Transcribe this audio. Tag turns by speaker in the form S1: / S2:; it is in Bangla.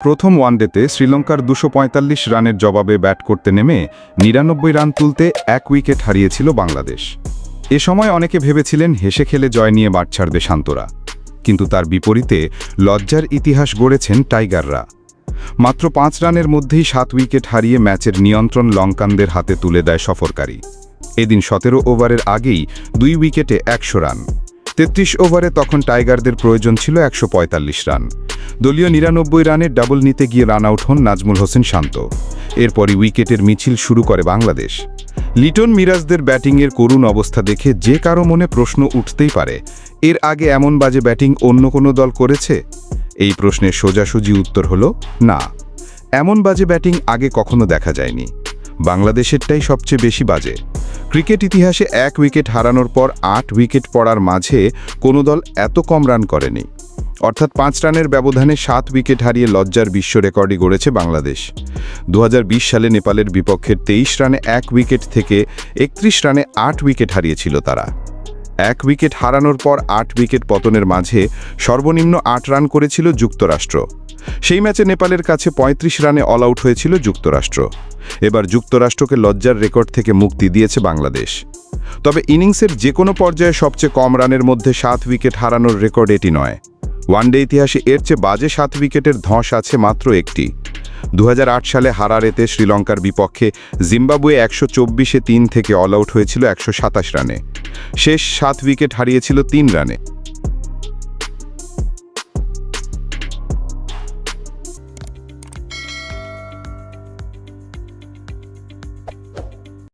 S1: প্রথম ওয়ানডেতে শ্রীলঙ্কার দুশো রানের জবাবে ব্যাট করতে নেমে নিরানব্বই রান তুলতে এক উইকেট হারিয়েছিল বাংলাদেশ। এ সময় অনেকে ভেবেছিলেন হেসে খেলে জয় নিয়ে মাঠ ছাড়বে শান্তরা। কিন্তু তার বিপরীতে লজ্জার ইতিহাস গড়েছেন টাইগাররা। মাত্র পাঁচ রানের মধ্যেই সাত উইকেট হারিয়ে ম্যাচের নিয়ন্ত্রণ লঙ্কানদের হাতে তুলে দেয় সফরকারী। এদিন সতেরো ওভারের আগেই দুই উইকেটে একশো রান। তেত্রিশ ওভারে তখন টাইগারদের প্রয়োজন ছিল একশো পঁয়তাল্লিশ রান। দলীয় নিরানব্বই রানের ডাবল নিতে গিয়ে রান আউট হন নাজমুল হোসেন শান্ত। এরপরই উইকেটের মিছিল শুরু করে বাংলাদেশ। লিটন মিরাজদের ব্যাটিংয়ের করুণ অবস্থা দেখে যে কারও মনে প্রশ্ন উঠতেই পারে, এর আগে এমন বাজে ব্যাটিং অন্য কোনো দল করেছে? এই প্রশ্নের সোজাসুজি উত্তর হল, না। এমন বাজে ব্যাটিং আগে কখনো দেখা যায়নি। বাংলাদেশেরটাই সবচেয়ে বেশি বাজে। ক্রিকেট ইতিহাসে এক উইকেট হারানোর পর আট উইকেট পড়ার মাঝে কোনো দল এত কম রান করেনি। অর্থাৎ পাঁচ রানের ব্যবধানে সাত উইকেট হারিয়ে লজ্জার বিশ্ব রেকর্ডই গড়েছে বাংলাদেশ। দু হাজার বিশ সালে নেপালের বিপক্ষে তেইশ রানে এক উইকেট থেকে একত্রিশ রানে আট উইকেট হারিয়েছিল তারা। এক উইকেট হারানোর পর আট উইকেট পতনের মাঝে সর্বনিম্ন আট রান করেছিল যুক্তরাষ্ট্র। সেই ম্যাচে নেপালের কাছে ৩৫ রানে অল আউট হয়েছিল যুক্তরাষ্ট্র। এবার যুক্তরাষ্ট্রকে লজ্জার রেকর্ড থেকে মুক্তি দিয়েছে বাংলাদেশ। তবে ইনিংসের যে কোনো পর্যায়ে সবচেয়ে কম রানের মধ্যে সাত উইকেট হারানোর রেকর্ড এটি নয়। ওয়ানডে ইতিহাসে এর চেয়ে বাজে সাত উইকেটের ধস আছে মাত্র একটি। দু হাজার আট সালে হারারেতে শ্রীলঙ্কার বিপক্ষে জিম্বাবুয়ে একশো চব্বিশে তিন থেকে অল আউট হয়েছিল একশো সাতাশ রানে। শেষ সাত উইকেট হারিয়েছিল তিন রানে।